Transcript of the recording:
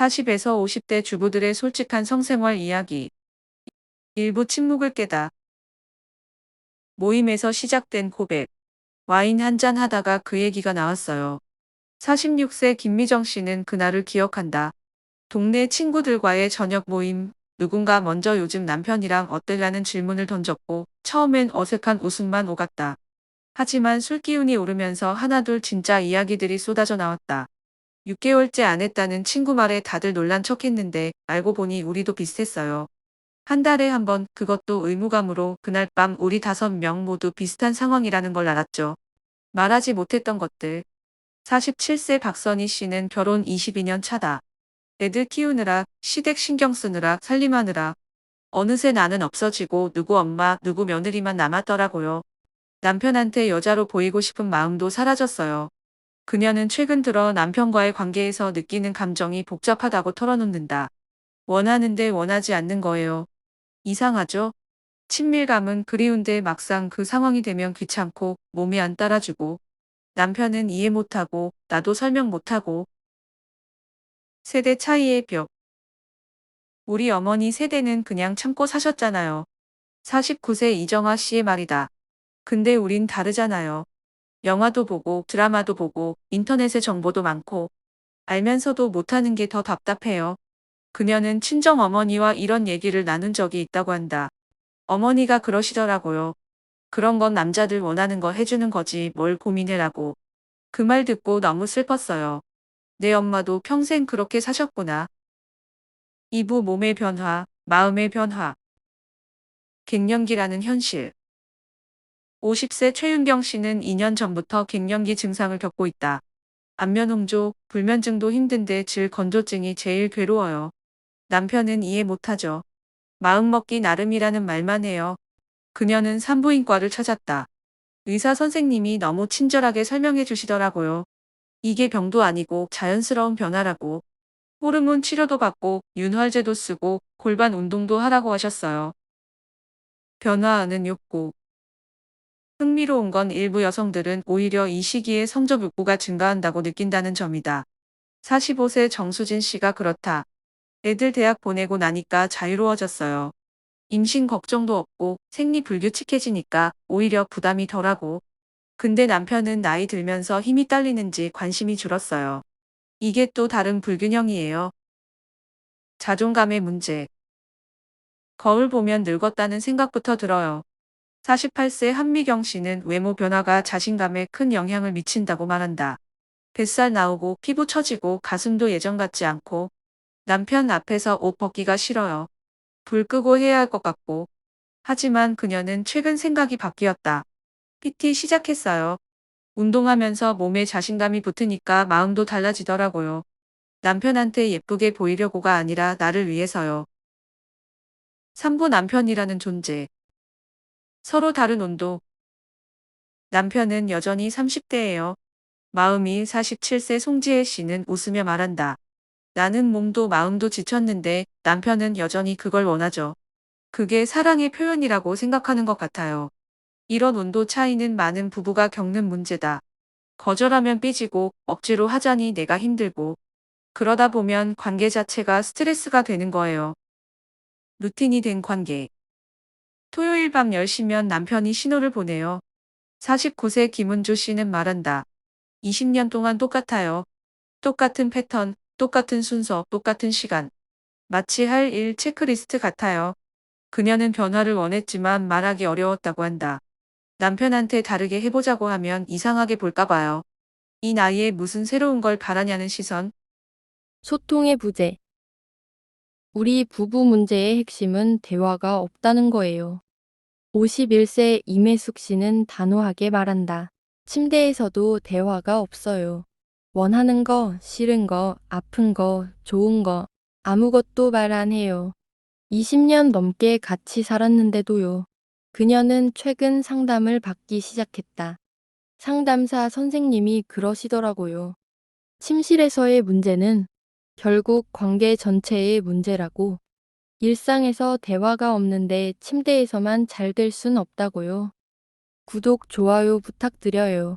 40에서 50대 주부들의 솔직한 성생활 이야기. 일부 침묵을 깨다. 모임에서 시작된 고백. 와인 한 잔 하다가 그 얘기가 나왔어요. 46세 김미정 씨는 그날을 기억한다. 동네 친구들과의 저녁 모임, 누군가 먼저 요즘 남편이랑 어떨라는 질문을 던졌고 처음엔 어색한 웃음만 오갔다. 하지만 술 기운이 오르면서 하나둘 진짜 이야기들이 쏟아져 나왔다. 6개월째 안 했다는 친구 말에 다들 놀란 척 했는데 알고 보니 우리도 비슷했어요. 한 달에 한 번 그것도 의무감으로 그날 밤 우리 다섯 명 모두 비슷한 상황이라는 걸 알았죠. 말하지 못했던 것들. 47세 박선희 씨는 결혼 22년 차다. 애들 키우느라, 시댁 신경 쓰느라, 살림하느라. 어느새 나는 없어지고 누구 엄마, 누구 며느리만 남았더라고요. 남편한테 여자로 보이고 싶은 마음도 사라졌어요. 그녀는 최근 들어 남편과의 관계에서 느끼는 감정이 복잡하다고 털어놓는다. 원하는데 원하지 않는 거예요. 이상하죠? 친밀감은 그리운데 막상 그 상황이 되면 귀찮고 몸이 안 따라주고 남편은 이해 못하고 나도 설명 못하고 세대 차이의 벽 우리 어머니 세대는 그냥 참고 사셨잖아요. 49세 이정아 씨의 말이다. 근데 우린 다르잖아요. 영화도 보고 드라마도 보고 인터넷에 정보도 많고 알면서도 못하는 게 더 답답해요. 그녀는 친정 어머니와 이런 얘기를 나눈 적이 있다고 한다. 어머니가 그러시더라고요. 그런 건 남자들 원하는 거 해주는 거지 뭘 고민해라고. 그 말 듣고 너무 슬펐어요. 내 엄마도 평생 그렇게 사셨구나. 이부 몸의 변화, 마음의 변화. 갱년기라는 현실. 50세 최윤경 씨는 2년 전부터 갱년기 증상을 겪고 있다. 안면홍조, 불면증도 힘든데 질 건조증이 제일 괴로워요. 남편은 이해 못하죠. 마음먹기 나름이라는 말만 해요. 그녀는 산부인과를 찾았다. 의사 선생님이 너무 친절하게 설명해 주시더라고요. 이게 병도 아니고 자연스러운 변화라고. 호르몬 치료도 받고 윤활제도 쓰고 골반 운동도 하라고 하셨어요. 변화하는 욕구. 흥미로운 건 일부 여성들은 오히려 이 시기에 성적 욕구가 증가한다고 느낀다는 점이다. 45세 정수진 씨가 그렇다. 애들 대학 보내고 나니까 자유로워졌어요. 임신 걱정도 없고 생리 불규칙해지니까 오히려 부담이 덜하고. 근데 남편은 나이 들면서 힘이 딸리는지 관심이 줄었어요. 이게 또 다른 불균형이에요. 자존감의 문제. 거울 보면 늙었다는 생각부터 들어요. 48세 한미경 씨는 외모 변화가 자신감에 큰 영향을 미친다고 말한다. 뱃살 나오고 피부 처지고 가슴도 예전 같지 않고 남편 앞에서 옷 벗기가 싫어요. 불 끄고 해야 할 것 같고. 하지만 그녀는 최근 생각이 바뀌었다. PT 시작했어요. 운동하면서 몸에 자신감이 붙으니까 마음도 달라지더라고요. 남편한테 예쁘게 보이려고가 아니라 나를 위해서요. 산부 남편이라는 존재. 서로 다른 온도. 남편은 여전히 30대예요. 마음이 47세 송지혜 씨는 웃으며 말한다. 나는 몸도 마음도 지쳤는데 남편은 여전히 그걸 원하죠. 그게 사랑의 표현이라고 생각하는 것 같아요. 이런 온도 차이는 많은 부부가 겪는 문제다. 거절하면 삐지고 억지로 하자니 내가 힘들고 그러다 보면 관계 자체가 스트레스가 되는 거예요. 루틴이 된 관계. 토요일 밤 10시면 남편이 신호를 보내요. 49세 김은주 씨는 말한다. 20년 동안 똑같아요. 똑같은 패턴, 똑같은 순서, 똑같은 시간. 마치 할 일 체크리스트 같아요. 그녀는 변화를 원했지만 말하기 어려웠다고 한다. 남편한테 다르게 해보자고 하면 이상하게 볼까 봐요. 이 나이에 무슨 새로운 걸 바라냐는 시선. 소통의 부재. 우리 부부 문제의 핵심은 대화가 없다는 거예요. 51세 임혜숙 씨는 단호하게 말한다. 침대에서도 대화가 없어요. 원하는 거, 싫은 거, 아픈 거, 좋은 거, 아무것도 말 안 해요. 20년 넘게 같이 살았는데도요. 그녀는 최근 상담을 받기 시작했다. 상담사 선생님이 그러시더라고요. 침실에서의 문제는 결국 관계 전체의 문제라고. 일상에서 대화가 없는데 침대에서만 잘 될 순 없다고요. 구독, 좋아요 부탁드려요.